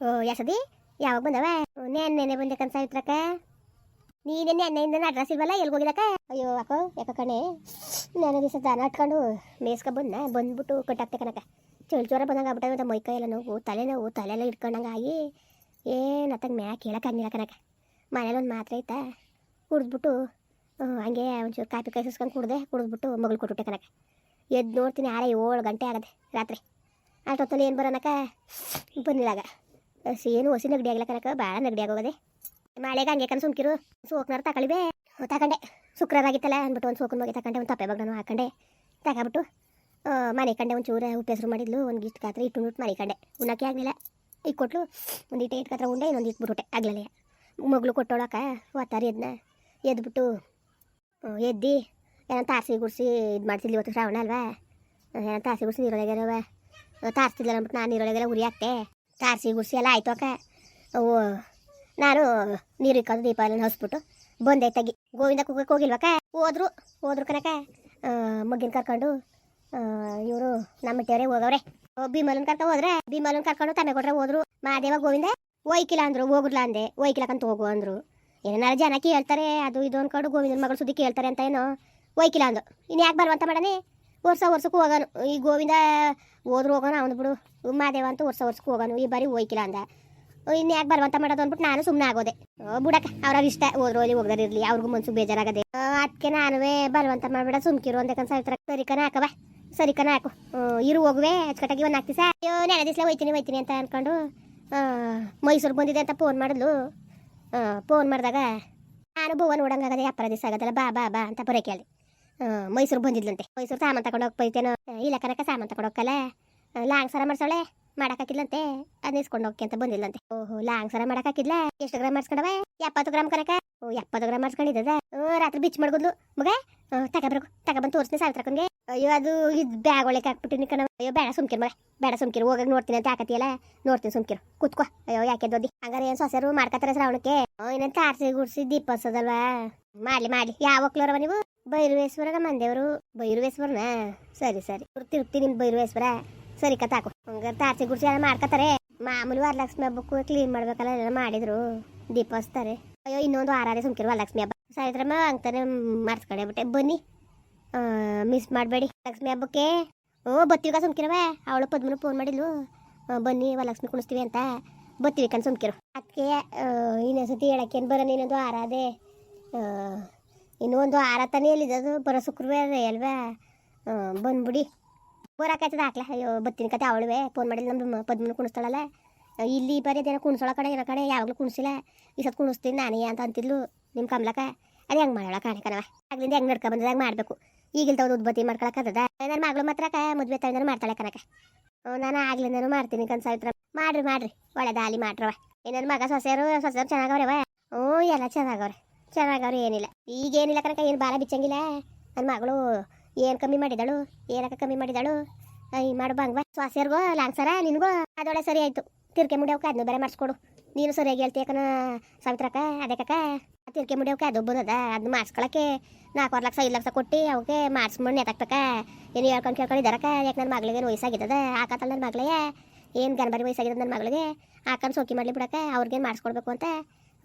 ಓ ಯಸದಿ ಯಾವಾಗ ಬಂದವ? ನೆನ್ನೆನೆ ಬಂದೆ ಕನ್ ಸಾವಿತ್ರಕ್ಕ ನೀನೆ ನೆನ್ನೆಯಿಂದ ಅಡ್ರೆಸ್ ಇಲ್ವಲ್ಲ ಎಲ್ಲಿ ಹೋಗಿದಕ್ಕ ಅಯ್ಯೋ ಅಕ್ಕೋ ಯಾಕ ಕಣೆ. ನೆನೆ ದಿವಸ ದಾನ ಇಟ್ಕೊಂಡು ಮೇಸ್ಕ ಬಂದ ಬಂದ್ಬಿಟ್ಟು ಕಟ್ಟಾಗ್ತೆ ಕನಕ ಚಳಿ ಜ್ವರ ಬಂದಂಗೆ ಆಗ್ಬಿಟ್ಟಾಗ ಮೈಕೈ ಎಲ್ಲ ನೋವು ತಲೆ ನೋವು ತಲೆ ಎಲ್ಲ ಇಟ್ಕೊಂಡಂಗೆ ಆಗಿ ಏನತ್ತಾಗ ಮ್ಯಾಕ್ ಹೇಳೋಕ್ಕಾಗಿಲ್ಲ ಕನಕ ಮನೇಲಿ ಒಂದು ಮಾತ್ರೆ ಐತಾ, ಕುಡಿದ್ಬಿಟ್ಟು ಹಂಗೆ ಒಂಚೂರು ಕಾಫಿ ಕೈ ಸುಸ್ಕೊಂಡು ಕುಡ್ದೆ, ಕುಡಿದ್ಬಿಟ್ಟು ಮಗಳು ಕೊಟ್ಬಿಟ್ಟೆ ಕನಕ ಎದ್ದು ನೋಡ್ತೀನಿ ಆರೆ ಏಳು ಗಂಟೆ ಆಗದೆ, ರಾತ್ರಿ. ಅಷ್ಟೊತ್ತಲ್ಲಿ ಏನು ಬರೋನಕ ಬಂದಿಲ್ಲಾಗ ಏನು ಹೊಸಿ ನಗಡಿ ಆಗ್ಲಕ್ಕ ಕನಕ ಭಾಳ ನಗಡಿ ಆಗೋಗದೆ. ಮಳೆಗೆ ಹಂಗೆ ಕನ್ ಸುಮ್ಕಿರು, ಸೋಕ್ನಾರು ತಗೊಳ್ಳಿಬೇ ತಗೊಂಡೆ ಶುಕ್ರವಾರ ಆಗಿತ್ತಲ್ಲ, ಅಂದ್ಬಿಟ್ಟು ಒಂದು ಸೋಕನ್ ಹೋಗಿ ತಗೊಂಡೆ ಒಂದು ತಪ್ಪೆ ಬಗ್ಗೆ ಹಾಕೊಂಡೆ. ತಗೊಬಿಟ್ಟು ಮನೆ ಕಂಡೆ ಒಂದು ಚೂರ ಉಪ್ಪು ಹೆಸರು ಮಾಡಿದ್ಲು, ಒಂದು ಇಷ್ಟು ಕಾತ್ರೆ ಇಟ್ಟು ಬಿಟ್ಟು ಮನೆ ಕಂಡೆ. ಉಣ್ಣಕ್ಕೆ ಆಗಲಿಲ್ಲ. ಈಗ ಕೊಟ್ಲು ಒಂದು ಇಟ್ಟು ಇಟ್ಟು ಉಂಡೆ, ಇನ್ನೊಂದು ಇಟ್ಟು ಬಿಟ್ಬಿಟ್ಟೆ. ಆಗಲಿಲ್ಲ ಮಗಳು ಕೊಟ್ಟೋಳಕ ಒತ್ತಾರಿ ಅದನ್ನ ಎದ್ಬಿಟ್ಟು ಎದ್ದು ಎದ್ದಿ, ಏನೋ ತಾರಸಿ ಗುಡಿಸಿ ಇದು ಮಾಡ್ತಿದ್ಲಿ ಇವತ್ತು ಶ್ರಾವಣ ಅಲ್ವಾ? ಏನೋ ತಾರಸಿ ಗುಡಿಸಿ ನೀರೊಳಗೆರವ ತಾರಿಸ್ತಿದ್ಲ ಅಂದ್ಬಿಟ್ಟು ನಾನು ನೀರೊಳಗೆಲ್ಲ ಉರಿ ಹಾಕ್ತೆ. ತಾರಸಿ ಗುಡಿಸಿ ಎಲ್ಲ ಆಯ್ತು ಅಕ್ಕ. ಅವು ನಾನು ನೀರು ಇಕ್ಕೊಂಡು ದೀಪ ಎಲ್ಲ ಹಸ್ಬಿಟ್ಟು ಬಂದೆ ತಗಿ. ಗೋವಿಂದ ಕುಗ್ಗಕ್ಕೆ ಹೋಗಿಲ್ವಕ್ಕ ಹೋದ್ರು ಹೋದ್ರು ಕನಕ ಮಗ್ಗಿನ ಕರ್ಕೊಂಡು ಇವರು ನಮ್ಮ ಟೇವ್ರೆ ಹೋಗವ್ರೆ ಭೀಮಲನ್ ಕರ್ಕ ಹೋದ್ರೆ ಭೀಮಲನ್ ಕರ್ಕೊಂಡು ತಮ್ಮ ಕೊಟ್ರೆ ಹೋದ್ರು. ಮಾದೇವ ಗೋವಿಂದ ಒಯ್ಕಿಲ್ಲ ಅಂದ್ರು, ಹೋಗುದ್ಲ ಅಂದೆ. ಒಯ್ಕಿಲಕ್ಕಂತ ಹೋಗು ಅಂದ್ರು. ಏನಾರ ಜನ ಕೇಳ್ತಾರೆ, ಅದು ಇದು ಅನ್ಕೊಂಡು ಗೋವಿಂದನ ಮಗಳು ಸುದ್ದಿ ಕೇಳ್ತಾರೆ ಅಂತ ಏನೋ. ಒಯ್ಕಿಲ್ಲ ಅಂದು. ಇನ್ನು ಯಾಕೆ ಬರುವಂತ ಮಾಡನೆ ವರ್ಷ ವರ್ಷಕ್ಕೂ ಹೋಗೋನು. ಈ ಗೋವಿಂದ ಹೋದ್ರು ಹೋಗೋಣ ಅವನು ಬಿಡು. ಮಾದೇವ ಅಂತ ವರ್ಷ ವರ್ಷಕ್ಕೆ ಹೋಗೋನು, ಈ ಬಾರಿ ಹೋಯ್ಕಿಲ್ಲ ಅಂದ. ಇನ್ನು ಯಾಕೆ ಬರುವಂತ ಮಾಡೋದು ಅಂದ್ಬಿಟ್ಟು ನಾನು ಸುಮ್ಮನೆ ಆಗೋದೆ. ಬುಡಕ್ಕೆ ಬುಡಕ್ಕ ಅವ್ರ ಇಷ್ಟ, ಹೋದ್ರು ಅಲ್ಲಿ ಹೋಗದಾರ ಇರ್ಲಿ, ಅವ್ರಿಗೂ ಮನ್ಸು ಬೇಜಾರಾಗದೆ. ಅದಕ್ಕೆ ನಾನುವೇ ಬರುವಂತ ಮಾಡ್ಬೇಡ, ಸುಮ್ಕಿರು ಅಂತ ಸಾವಿರ ಸರಿಕನ ಹಾಕವ ಸರಿಕನ ಹಾಕು ಇರು ಹೋಗುವೆ, ಅಚ್ಚಕಟ್ಟಾಗಿ ಒಂದು ಹಾಕ್ತಿ ಸಾ ಅಯ್ಯೋ ನೆನೆ ದಿವಸ ಹೋಯ್ತೀನಿ ಹೋಯ್ತೀನಿ ಅಂತ ಅನ್ಕೊಂಡು ಮೈಸೂರು ಬಂದಿದೆ ಅಂತ ಫೋನ್ ಮಾಡಿದ್ಲು. ಫೋನ್ ಮಾಡಿದಾಗ, ನಾನು ಭುವ ನೋಡಂಗಾಗದೆ ಅಪ್ಪರ ದಿವಸ ಆಗದಲ್ಲ ಬಾ ಬಾ ಬಾ ಅಂತ ಬರೋಕೆ ಕೇಳಿ ಮೈಸೂರು ಬಂದಿದ್ಲಂತೆ. ಮೈಸೂರು ಸಾಮಾನು ತಗೊಂಡು ಹೋಗ್ಬೈತೇನೋ, ಇಲ್ಲ ಕನಕ ಸಾಮಾನು ತಗೊಂಡು ಹೋಗಲ್ಲ ಲಾಂಗ್ ಸರ ಮಾಡ್ಸೋಳೆ ಮಾಡಕ್ಕಾಕಿದ್ಲಂತೆ? ಅದ್ ಹೋಗಿ ಅಂತ ಬಂದಿಲ್ಲಂತೆ ಓಹೋ, ಲಾಂಗ್ ಸರ ಮಾಡಕ್ಕಾಕಿದ್ಲ? ಎಷ್ಟು ಗ್ರಾಮ್ ಮಾಡ್ಸ್ಕೊಂಡವ? ಎಪ್ಪತ್ತು ಗ್ರಾಮ್ ಕನಕ? ಓ, ಎಪ್ಪತ್ತು ಗ್ರಾಮ್ ಮಾಡ್ಸ್ಕೊಂಡಿದ್ದ ರಾತ್ರಿ ಬಿಚ್ ಮಾಡ್ಕೊಂಡ್ಲು ಮಗ ತಗೊಬರ್ಕು ತಗೊಬಂದು ತೋರಿಸ್ತೀನಿ ಸಾವಿತ್ರಕ್ಕಂಗೆ ಅಯ್ಯೋ, ಅದು ಇದು ಬ್ಯಾಗ್ ಒಳಗೆ ಹಾಕ್ಬಿಟ್ಟಿನಿ ಕಣ ಅಯ್ಯೋ, ಬೇಡ ಸುಮ್ಕಿರ್ ಮಗ, ಬೇಡ ಸುಮ್ಕಿರು. ಹೋಗಾಗ ನೋಡ್ತೀನಿ ಅಂತ ಹಾಕತಿಯಲ್ಲ ನೋಡ್ತೀನಿ ಸುಮ್ಕಿರು. ಕುತ್ಕೋ. ಅಯ್ಯೋ, ಯಾಕೆ ದೊಡ್ಡಿ ಹಂಗಾರೆ ಏನ್ ಸೊಸೆರು ಮಾಡ್ಕತ್ತಾರೆ ಶ್ರಾವಣಕ್ಕೆ ಏನಂತ ಆರ್ಸಿ ಗುಡ್ಸಿ ದೀಪ ಹಸೋದಲ್ವಾ ಮಾಡ್ಲಿ ಮಾಡ್ಲಿ. ಯಾವ ಒಕ್ಲರವ ನೀವು? ಬೈರುವೇಶ್ವರ ಮಂದೇವ್ರು ಮಂದೇವರು ಬೈರುವೇಶ್ವರನ? ಸರಿ ಸರಿ. ತಿರುಪ್ತಿ ನಿಮ್ ಬೈರುವೇಶ್ವರ. ಸರಿ ಕತ್ತಾಕು ಹಂಗ ತಾರ್ಸಿ ಗುಡ್ಸಿ ಎಲ್ಲ ಮಾಡ್ಕೋತಾರೆ ಮಾಮೂಲಿ ವರಲಕ್ಷ್ಮಿ ಹಬ್ಬಕ್ಕೂ ಕ್ಲೀನ್ ಮಾಡ್ಬೇಕಲ್ಲ, ಎಲ್ಲ ಮಾಡಿದ್ರು. ದೀಪ ಹಚ್ತಾರೆ. ಅಯ್ಯೋ, ಇನ್ನೊಂದು ಆರಾದೆ ಸುಮ್ಕಿರು ವರಲಕ್ಷ್ಮಿ ಹಬ್ಬ. ಸಾಯಿತ್ರಮ್ಮ ಅಂತಾನೆ ಮರ್ಸ್ಕೊಂಡೆ ಬಿಟ್ಟೆ. ಬನ್ನಿ. ಮಿಸ್ ಮಾಡಬೇಡಿ. ಲಕ್ಷ್ಮಿ ಹಬ್ಬಕ್ಕೆ. ಓ ಬತ್ತಿವಿಕ ಸುಮ್ಕಿರವೆ ಅವಳು ಪದ್ಮನು ಫೋನ್ ಮಾಡಿದ್ಲು. ಬನ್ನಿ, ವರಲಕ್ಷ್ಮಿ ಕುಣಿಸ್ತೀವಿ ಅಂತ. ಬತ್ತಿವಿ ಸುಮ್ಕಿರು. ಅದಕ್ಕೆ ಇನ್ನೊಂದ್ಸತಿ ಹೇಳಕ್ಕೆ ಬರೋಣ ಇನ್ನೊಂದು ಆರಾದೆ ಇನ್ನೊಂದು ಇನ್ನೂ ಒಂದು ಆರ ತಾನೇ ಎಲ್ಲಿದ್ದು ಬರೋ ಶುಕ್ರವಾರ ಅಲ್ವಾ? ಬಂದ್ಬಿಡಿ. ಬರೋಕಾಯ್ತದ ಹಾಕ್ಲ. ಅಯ್ಯೋ, ಬತ್ತಿನ ಕತೆ ಅವಳುವೆ. ಫೋನ್ ಮಾಡಿಲ್ಲ ನಮ್ಮ ಪದ್ಮನ ಕುಣಿಸ್ತಾಳಲ್ಲ. ಇಲ್ಲಿ ಬಾರಿ ಅದೇನೋ ಕುಣಿಸೋಳ ಕಡೆ ಇರೋ ಕಡೆ ಯಾವಾಗಲೂ ಕುಣಿಸಿಲ್ಲ. ಈ ಸತ್ ಕುಣಿಸ್ತೀನಿ ನಾನೇ ಅಂತ ಅಂತಿದ್ಲು ನಿಮ್ಮ ಕಮ್ಲಕ್ಕ. ಅದು ಹೆಂಗೆ ಮಾಡೋಳ ಕಾಣೆ ಕಣವ ಆಗ್ಲಿಂದ ಹೆಂಗೆ ನಡ್ಕೊ ಬಂದದ ಹೆಂಗೆ ಮಾಡಬೇಕು. ಈಗಿಲ್ ತಗೊಂಡು ಉದ್ಬತ್ತಿ ಮಾಡ್ಕೊಳಕ್ಕದ ನನ್ನ ಮಗಳು ಮಾತ್ರ ಮದುವೆ ತಾಯಿನಾರು ಮಾಡ್ತಾಳೆ ಕನಕ ನಾನು ಆಗ್ಲಿಂದನೂ ಮಾಡ್ತೀನಿ ಕನ್ ಮಾಡ್ರಿ ಮಾಡ್ರಿ. ಒಳ್ಳೆ ದಾಲಿ ಮಾಡ್ರವ ಏನೇನು ಮಗ ಸೊಸೆಯರು ಸೊಸೆಯರು ಚೆನ್ನಾಗವ್ರವ ಹ್ಞೂ, ಎಲ್ಲ ಚೆನ್ನಾಗವ್ರೆ. ಚೆನ್ನಾಗವ್ರೆ ಏನಿಲ್ಲ. ಈಗೇನಿಲ್ಲ ಕನಕ ಏನು ಬಾಲ ಬಿಚ್ಚಂಗಿಲ್ಲ. ನನ್ನ ಮಗಳು ಏನು ಕಮ್ಮಿ ಮಾಡಿದಳು? ಏನಕ್ಕ ಕಮ್ಮಿ ಮಾಡಿದಳು? ಈ ಮಾಡು ಸ್ವಾಸಿಯರ್ಗೋ ಲಾಂಗ್ಸರ ನಿನಗೂ ಅದೊಳೆ ಸರಿ ಆಯ್ತು. ತಿರ್ಕೆ ಮುಡಿಯೋಕೆ ಅದನ್ನು ಬೇರೆ ಮಾಡಿಸ್ಕೊಡು. ನೀನು ಸರಿಯಾಗಿ ಹೇಳ್ತೀಯಕನ ಸಾವಿತ್ರಕ್ಕ ಕಕ್ಕ ತಿರ್ಕೆ ಮುಡಿಯೋಕೆ ಅದು ಬಂದದ ಅದನ್ನ ಮಾಡಿಸ್ಕೊಳಕ್ಕೆ ನಾಲ್ಕು ಲಕ್ಷ, ಐದು ಲಕ್ಷ ಕೊಟ್ಟು ಅವಕ್ಕೆ ಮಾಡಿಸ್ಕೊಂಡು ನೆತಾಕ್ತಕ್ಕ. ಏನು ಹೇಳ್ಕೊಂಡು ಕೇಳ್ಕೊಂಡಿದ್ದಾರಕ್ಕ? ಯಾಕೆ ನನ್ನ ಮಗಳಿಗೆ ವಯಸ್ಸಾಗಿದ್ದದ? ಆಕತ್ತಲ್ಲ ನನ್ನ ಮಗಳೇ ಏನು ಗನ್ಬರಿ ವಯಸ್ಸಾಗಿದೆ ನನ್ನ ಮಗಳಿಗೆ? ಆಕನ್ ಸೋಕಿ ಮಾಡಲಿ ಬಿಡಕ್ಕೆ. ಅವ್ರಿಗೇನು ಮಾಡಿಸ್ಕೊಡ್ಬೇಕು ಅಂತ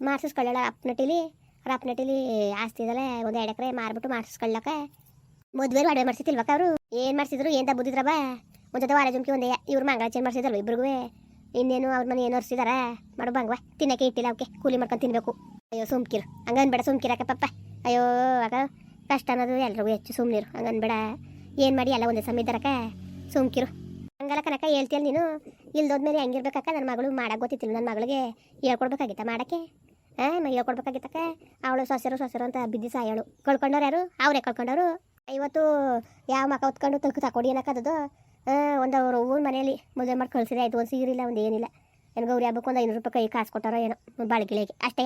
ಮಾಡಿಸ್ಕೊಳ್ಳೋಣ ಅಪ್ನಟ್ಟಿಲಿ ಅವ್ರ ಅಪ್ಪನಟಿಲಿ ಆಸ್ತಿ ಇದಲ್ಲ ಒಂದು ಎರಡು ಎಕರೆ ಮಾರ್ಬಿಟ್ಟು ಮಾಡಿಸ್ಕೊಳ್ಳಕ ಮದುವೆ ಅಡುಗೆ ಮಾಡ್ಸಿತಿಲ್ವಕ್ಕ ಅವರು? ಏನು ಮಾಡ್ಸಿದ್ರು ಎಂತ ಬುದ್ಧಿದ್ರಬ ಮುಂಚೆ ಜೊತೆ ವಾರ ಜುಮ್ಕಿ ಒಂದೇ, ಇವ್ರು ಮಂಗಳ ಚೇಂಜ್ ಮಾಡ್ಸಿದ್ರಲ್ವ ಇಬ್ರಿಗೂ ಇನ್ನೇನು ಅವ್ರ ಮನೆ ಏನು ಒರ್ಸಿದಾರ? ಮಾಡು ಬಂಗ್ವ, ತಿನ್ನಕ್ಕೆ ಇಟ್ಟಿಲ್ಲ ಅವಕ್ಕೆ ಕೂಲಿ ಮಾಡ್ಕೊಂಡು ತಿನ್ಬೇಕು. ಅಯ್ಯೋ, ಸುಮ್ಕಿರು, ಹಂಗನ್ಬೇಡ ಸುಮ್ಕಿರಕ್ಕ ಪಪ್ಪ ಅಯ್ಯೋ ಆಗ ಕಷ್ಟ ಅನ್ನೋದು ಎಲ್ರಿಗೂ ಹೆಚ್ಚು ಸುಮ್ನೆರು ಹಂಗನ್ ಬೇಡ ಏನು ಮಾಡಿ ಎಲ್ಲ ಒಂದೇ ಸಮಯ ಸುಮ್ಕಿರು. ಹಂಗಲ್ಲ ಕನಕ ಹೇಳ್ತೀಯಲ್ಲ ನೀನು? ಇಲ್ದೋದ್ಮೇಲೆ ಹೆಂಗಿರ್ಬೇಕಕ್ಕ ನನ್ನ ಮಗಳು ಮಾಡಕ್ಕೆ ಗೊತ್ತಿತ್ತಿಲ್ಲ ನನ್ನ ಮಗಳಿಗೆ ಹೇಳ್ಕೊಡ್ಬೇಕಾಗಿತ್ತ ಮಾಡಕ್ಕೆ? ಹಾಂ ಹೇಳ್ಕೊಡ್ಬೇಕಾಗಿತ್ತಕ್ಕ? ಅವಳು ಸೊಸೆರು ಸೊಸೆರು ಅಂತ ಬಿದ್ದಿ ಸಾಯೋಳು. ಕಳ್ಕೊಂಡವ್ರು ಯಾರು? ಅವರೇ ಕಳ್ಕೊಂಡವರು. ಇವತ್ತು ಯಾವ ಮಕ ಹೊತ್ಕೊಂಡು ತಕ್ಕ ತಕೊಡಿ ಆ ಒಂದು ಅವ್ರ ಊರ ಮನೆಯಲ್ಲಿ ಮದುವೆ ಮಾಡಿ ಕಳಿಸಿದೆ. ಆಯಿತು, ಒಂದು ಸೀರಿಲ್ಲ ಒಂದು ಏನಿಲ್ಲ. ಏನು ಗೌರಿ ಹಬ್ಬಕ್ಕೆ ಒಂದು ಐನೂರು ರೂಪಾಯಿ ಕೈ ಕಾಸು ಕೊಟ್ಟಾರೋ ಏನೋ ಬಾಳಿಗಿಳಿಗೆ ಅಷ್ಟೇ.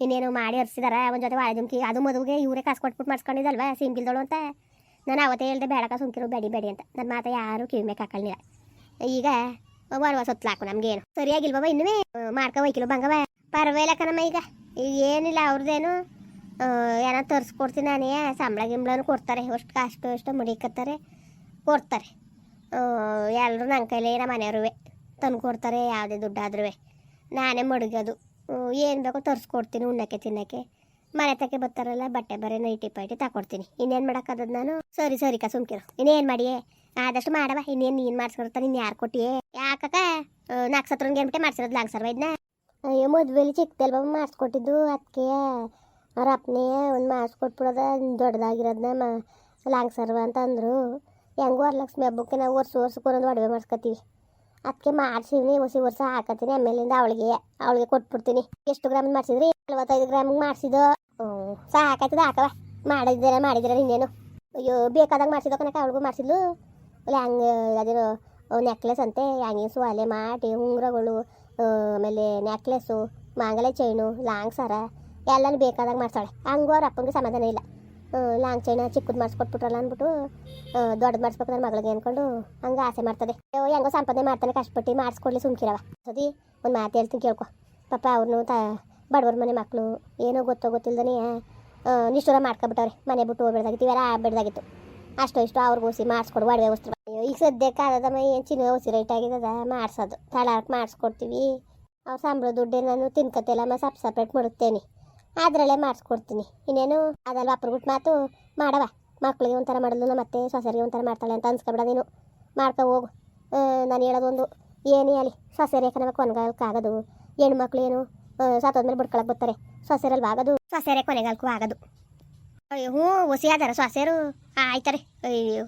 ಇನ್ನೇನು ಮಾಡಿ ಹರಿಸಿದಾರ ಒಂದು ಜೊತೆ ವಾಳೆ ಅದು ಮದುವೆಗೆ ಇವರೇ ಕಾಸು ಕೊಟ್ಬಿಟ್ಟು ಮಾಡಿಸ್ಕೊಂಡಿದ್ದಲ್ವ? ಸಿಂಗಿಲ್ದಳು ಅಂತ ನಾನು ಅವತ್ತೇ ಹೇಳ್ದೆ ಬೇಡಕ ಸುಮ್ಕಿರು, ಬೇಡಿ ಬೇಡಿ ಅಂತ. ನನ್ನ ಮಾತ ಯಾರು ಕಿವಿ ಮೇಲೆ ಹಾಕಲಿಲ್ಲ ಈಗ ಬರುವ ಸೊತ್ಲಾಕು ನಮಗೇನು. ಸರಿಯಾಗಿಲ್ವವ ಇನ್ನೂ ಮಾಡ್ಕೊ ಹೋಯ್ಕಿಲ್ಲ ಬಂಗವ. ಪರವಾಗಿಲ್ಲ ಕಣಮ್ಮ ಈಗ. ಏನಿಲ್ಲ ಅವ್ರದ್ದೇನು ಏನೋ ತರಿಸ್ಕೊಡ್ತೀನಿ ನಾನೇ. ಸಂಬಳ ಗಿಂಬಳನು ಕೊಡ್ತಾರೆ? ಅಷ್ಟು ಕಾಸ್ಟು ಅಷ್ಟು ಮುಡಿಕತ್ತಾರೆ? ಕೊಡ್ತಾರೆ. ಎಲ್ಲರೂ ನನ್ನ ಕೈಲೇ ನಮ್ಮ ಮನೆಯವ್ರೂ ತಂದು ಕೊಡ್ತಾರೆ, ಯಾವುದೇ ದುಡ್ಡಾದ್ರೂ ನಾನೇ ಮಡಗೋದು ಏನು ಬೇಕೋ ತರಿಸ್ಕೊಡ್ತೀನಿ ಉಣ್ಣಕ್ಕೆ, ತಿನ್ನಕ್ಕೆ. ಮನೆ ತಕ್ಕೆ ಬರ್ತಾರಲ್ಲ, ಬಟ್ಟೆ ಬರೀ, ನೈಟಿ ಪೈಟಿ ತಗೊಡ್ತೀನಿ ಇನ್ನೇನು ಮಾಡೋಕ್ಕದ ನಾನು? ಸರಿ ಸರಿ ಕ ಸುಮ್ಕಿರು. ಇನ್ನೇನು ಮಾಡಿಯೇ? ಆದಷ್ಟು ಮಾಡವ. ಇನ್ನೇನು ನೀನು ಮಾಡ್ಸ್ಕೊಡ್ತಾ, ನೀನು ಯಾರು ಕೊಟ್ಟಿಯೇ? ಯಾಕಕ್ಕ? ನಾಲ್ಕು ಸತ್ರ ಏನ್ಬಿಟ್ಟೆ ಮಾಡ್ಸಿರೋದು ಲಾಂಗ್ ಸರ್ವ ಇದನ್ನ ಅಯ್ಯೋ, ಮದುವೆಲಿ ಚಿಕ್ಕದಲ್ವ ಮಾಡಿಸ್ಕೊಟ್ಟಿದ್ದು ಅದಕ್ಕೆ ಅವ್ರ ಅಪ್ಪನೇ ಒಂದು ಮಾಡಿಸ್ಕೊಟ್ಬಿಡೋದ ದೊಡ್ಡದಾಗಿರೋದನ್ನ ಮಾ, ಲಾಂಗ್ ಸರ್ವ ಅಂತ ಅಂದರು ಹೆಂಗೋ ವರಲಕ್ಷ್ಮಿ ಹಬ್ಬಕ್ಕೆ ನಾವು ವರ್ಷ ವರ್ಷಕ್ಕೆ ಒಂದೊಂದು ಒಡವೆ ಮಾಡಿಸ್ಕೊತೀವಿ ಅದಕ್ಕೆ ಮಾಡ್ಸಿವ್ನಿ ಹೊಸ ವರ್ಷ ಹಾಕತ್ತೀನಿ ಆಮೇಲಿಂದ ಅವಳಿಗೆ ಅವಳಿಗೆ ಕೊಟ್ಬಿಡ್ತೀನಿ. ಎಷ್ಟು ಗ್ರಾಮ್ ಮಾಡಿಸಿದ್ರಿ? ನಲ್ವತ್ತೈದು ಗ್ರಾಮಿಗೆ ಮಾಡಿಸಿದ್ದು. ಹಾಕತ್ತದ ಹಾಕವ ಮಾಡಿದ್ದೀರ ಮಾಡಿದ್ದೀರ ಇನ್ನೇನು. ಅಯ್ಯೋ, ಬೇಕಾದಾಗ ಮಾಡಿಸಿದ ಕನಕ ಅವಳಿಗೂ ಮಾಡಿಸಿದ್ಲು. ಲ್ಯಾಂಗ್ ಅದೇನು ನೆಕ್ಲೆಸ್ ಅಂತೆ ಹ್ಯಾಂಗಿಂಗ್ಸು ಸುವಾಲೆ ಮಾಟಿ, ಉಂಗುರಗಳು ಆಮೇಲೆ ನೆಕ್ಲೆಸ್ಸು ಮಾಂಗಲ್ಯ ಚೈನು ಲಾಂಗ್ ಸರ. ಎಲ್ಲನೂ ಬೇಕಾದಾಗ ಮಾಡ್ಸೋಳೆ ಹಂಗೂ ಅವ್ರ ಅಪ್ಪಂಗೆ ಸಮಾಧಾನ ಇಲ್ಲ. ಲಾಂಗ್ ಚೈನ ಚಿಕ್ಕದು ಮಾಡಿಸ್ಕೊಟ್ಬಿಟ್ರಲ್ಲ ಅಂದ್ಬಿಟ್ಟು ದೊಡ್ಡದು ಮಾಡಿಸ್ಬೇಕು ನನ್ನ ಮಗಳಿಗೆ ಅಂದ್ಕೊಂಡು ಹಂಗೆ ಆಸೆ ಮಾಡ್ತದೆ. ಹೆಂಗೋ ಸಂಪಾದನೆ ಮಾಡ್ತಾನೆ, ಕಷ್ಟಪಟ್ಟು ಮಾಡಿಸ್ಕೊಡ್ಲಿ ಸುಮ್ಕಿರವ ಸದಿ ಒಂದು ಮಾತು ಹೇಳ್ತೀನಿ ಕೇಳ್ಕೊ. ಪಾಪ ಅವ್ರನ್ನು ತ, ಬಡವ್ರ ಮನೆ ಮಕ್ಕಳು ಏನೋ ಗೊತ್ತೋ ಗೊತ್ತಿಲ್ದನೇ ನಿಷ್ಠೂರ ಮಾಡ್ಕೊಬಿಟ್ಟವ್ರೆ. ಮನೆ ಬಿಟ್ಟು ಹೋಗ್ಬಿಡ್ದಾಗಿತ್ತು ಇವೆಲ್ಲ ಆಗ್ಬೇಡ್ದಾಗಿತ್ತು ಅಷ್ಟು ಇಷ್ಟು ಅವ್ರಿಗೆ ಓಸಿ ಮಾಡಿಸ್ಕೊಡು, ಒಡವೆ ವಸ್ತು ಅಯ್ಯೋ, ಈಗ ಸದ್ಯಕ್ಕೆ ಆದದಮ್ಮ ಏನು ಚಿನ್ನ ಓಸಿ ರೈಟ್ ಆಗಿದ್ದದ ಮಾಡಿಸೋದು. ತಳಾರಕ್ಕೆ ಮಾಡಿಸ್ಕೊಡ್ತೀವಿ. ಅವ್ರು ಸಂಬಳ ದುಡ್ಡೇ ನಾನು ತಿನ್ಕತ್ತಿಲ್ಲ ಸಪ್ ಸಪ್ರೇಟ್ ಮಾಡುತ್ತೇನೆ. ಅದರಲ್ಲೇ ಮಾಡಿಸ್ಕೊಡ್ತೀನಿ. ಇನ್ನೇನು ಅದಲ್ಲ ಅಪ್ರಗುಟ್ ಮಾತು? ಮಾಡವ ಮಕ್ಳಿಗೆ ಒಂಥರ ಮಾಡಲು ಮತ್ತೆ ಸೊಸೆರಿಗೆ ಒಂಥರ ಮಾಡ್ತಾಳೆ ಅಂತ ಅನ್ಸ್ಕೊಬೇಡ ನೀನು. ಮಾಡ್ಕೊ ಹೋಗು. ನಾನು ಹೇಳೋದೊಂದು. ಏನೇ ಅಲ್ಲಿ ಸೊಸೆರೆ ನಮಗೆ ಕೊನೆಗಾಲಕ್ಕಾಗೋದು ಹೆಣ್ಮಕ್ಳು ಏನು ಸತ್ತೋದ್ಮೇಲೆ ಬಿಡ್ಕೊಳಕ್ಕೆ ಬರ್ತಾರೆ. ಸೊಸೆರಲ್ಲಿ ಆಗೋದು? ಸೊಸೆರೆ ಕೊನೆಗಾಲಕ್ಕೂ ಆಗೋದು. ಹ್ಞೂ ಒಸಿ ಅದಾರ, ಸೊಸೆರು. ಆಯ್ತಾರೆ.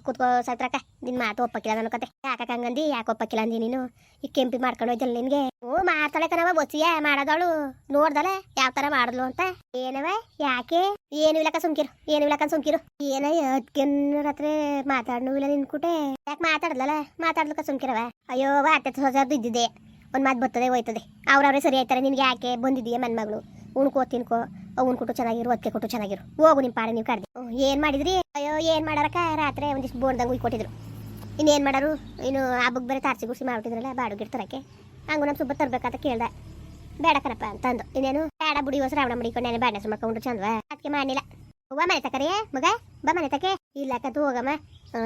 ಕುತ್ಕೋ ಸತ್ರಕ್ಕ ನಿನ್ನ ಮಾತು ಒಪ್ಪಕ್ಕಿಲ್ಲ ನನ್ನ ಕತೆ. ಯಾಕೆ ಹಂಗಂದಿ? ಯಾಕೆ ಒಪ್ಪಕ್ಕಿಲ್ಲ ಅಂದಿ ನೀನು? ಈ ಕೆಂಪಿ ಮಾಡ್ಕೊಂಡು ಹೋಯ್ತಲ್ಲ ನಿನಗೆ? ಹ್ಞೂ, ಮಾಡ್ತಾಳೆ ಕಣವ ಒಸಿಯ, ಮಾಡೋದಳು. ನೋಡ್ದಲೆ ಯಾವ ಥರ ಮಾಡಿದ್ಲು ಅಂತ. ಏನವ ಯಾಕೆ? ಏನು ಇಲ್ಲಕ್ಕ ಸುಮ್ಕಿರು, ಏನು ಇಲ್ಲಕ್ಕ ಸುಮ್ಕಿರು. ಏನ ಅದಕ್ಕೆ ರಾತ್ರಿ ಮಾತಾಡ್ನು ಇಲ್ಲ ನಿನ್ಕುಟೆ ಯಾಕೆ ಮಾತಾಡ್ದಲ್ಲ? ಮಾತಾಡ್ಲಕ್ಕ ಸುಮ್ಕಿರವ ಅಯ್ಯೋ, ಅತ್ತೆ ಸೊಸೆದು ಇದ್ದಿದೆ ಒಂದು ಮಾತು ಬರ್ತದೆ, ಹೋಯ್ತದೆ. ಅವ್ರವ್ರೇ ಸರಿ ಆಯ್ತಾರೆ. ನಿನಗೆ ಯಾಕೆ ಬಂದಿದೀಯ ನನ್ನ ಮಗಳು? ಉಣ್ಕೋ, ತಿನ್ಕೋ. ಅವ್ನು ಕೊಟ್ಟು ಚೆನ್ನಾಗಿರು ಅದಕ್ಕೆ ಕೊಟ್ಟು ಚೆನ್ನಾಗಿರು. ಹೋಗು ನಿಮ್ಮ ಪಾಡ ನೀವು ಕರ್ದಿ ಏನು ಮಾಡಿದ್ರಿ? ಅಯ್ಯೋ, ಏನು ಮಾಡಾರಕ್ಕ? ರಾತ್ರಿ ಒಂದಿಷ್ಟು ಬೋರ್ದಂಗೆ ಉಯ್ ಕೊಟ್ಟಿದ್ರು. ಇನ್ನೇನು ಮಾಡೋರು? ಇನ್ನು ಹಬ್ಬಕ್ಕೆ ಬೇರೆ ತಾರ್ಸಿ ಗುಡ್ಸಿ ಮಾಡ್ಬಿಟ್ಟಿದ್ರಲ್ಲ, ಬಾಡು ತರಕ್ಕೆ. ಹಂಗು ನಮ್ಮ ಸುಬ್ಬ ತರಬೇಕಂತ ಕೇಳ್ದೆ. ಬೇಡ ಕರಪ್ಪ ಅಂತಂದು. ಇನ್ನೇನು? ಬೇಡ ಬುಡಿ ಹೊಸ ರಾವಣ ಮಡಿಕೊಂಡು ನಾನು ಬ್ಯಾಡ್ನೆಸ್ ಮಾಡ್ಕೊಂಡು ಚಂದವ. ಅದಕ್ಕೆ ಮಾಡಿಲ್ಲ ಹೋಗ ಮನೆ ತಕರಿಯ ಮಗ? ಬಾ ಮನೆ ತಕೆ. ಇಲ್ಲ ಕತ್ತು ಹೋಗಮ್ಮ.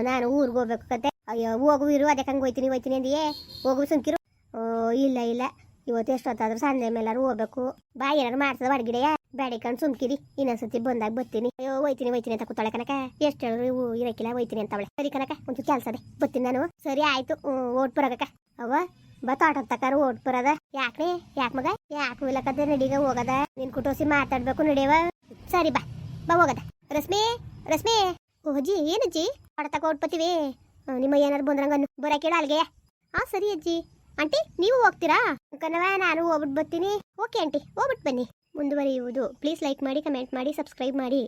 ನಾನು ಊರಿಗೆ ಹೋಗ್ಬೇಕು ಕತೆ. ಅಯ್ಯೋ, ಹೋಗು ಇರು ಅದಕ್ಕೆ ಹಂಗೆ ಹೋಯ್ತೀನಿ ಹೋಯ್ತೀನಿ ಅಂದಿಯೇ. ಹೋಗು, ಸುಮ್ಕಿರು. ಓ, ಇಲ್ಲ ಇಲ್ಲ. ಇವತ್ತು ಎಷ್ಟೊತ್ತಾದ್ರೂ ಸಂಜೆ ಮೇಲಾರು ಹೋಗ್ಬೇಕು. ಬಾ ಏನಾರು ಮಾಡ್ತದ ಬೇಡ ಬ್ಯಾಡಿಕೊಂಡು ಸುಮ್ಕಿರಿ. ಇನ್ನೊಂದ್ಸತಿ ಬಂದಾಗ ಬರ್ತೀನಿ. ಅಯ್ಯೋ ಒಯ್ತೀನಿ ಒಯ್ತೀನಿ ಅಂತ ಕೂತಾಳೆ ಕನಕ ಎಷ್ಟು ಹೇಳಿದ್ರು ಇವು ಇರಕ್ಕಿಲ್ಲ ಹೋಯ್ತೀನಿ ಅಂತವಳೆ. ಸರಿ ಕನಕ ಒಂಚೂರು ಕೆಲಸ ಅದೇ ಬರ್ತೀನಿ ನಾನು. ಸರಿ, ಆಯ್ತು. ಓಟ್ ಬರೋದಕ್ಕ ಅವ್ವ, ಬಾ ತೋಟದ ತಕಾರ ಓಟ್ ಬರದ. ಯಾಕೆ ಯಾಕೆ ಮಗ? ಯಾಕೆ ಇಲ್ಲಕತ್ತೆ ನಡಿಗ ಹೋಗದ? ನಿನ್ ಕುಟೋಸಿ ಮಾತಾಡ್ಬೇಕು ನಡೆಯವ ಸರಿ, ಬಾ. ಬಾ, ಹೋಗದ. ರಶ್ಮಿ ರಶ್ಮಿ. ಓಜಿ ಏನಜ್ಜಿ? ತೋಟ ಓಟ್ ಬತ್ತೀವಿ ನಿಮ್ಮ ಏನಾರು ಬಂದ್ರಂಗ ಬರ ಕೇಳ ಅಲ್ಗೆ ಹಾ ಸರಿ, ಅಜ್ಜಿ. ಆಂಟಿ ನೀವು ಹೋಗ್ತೀರಾ? ಕಣವ ನಾನು ಹೋಗ್ಬಿಟ್ಟು ಬರ್ತೀನಿ. ಓಕೆ ಆಂಟಿ ಹೋಗ್ಬಿಟ್ಟು ಬನ್ನಿ. ಮುಂದುವರಿಯುವುದು. ಪ್ಲೀಸ್ ಲೈಕ್ ಮಾಡಿ ಕಮೆಂಟ್ ಮಾಡಿ ಸಬ್ಸ್ಕ್ರೈಬ್ ಮಾಡಿ.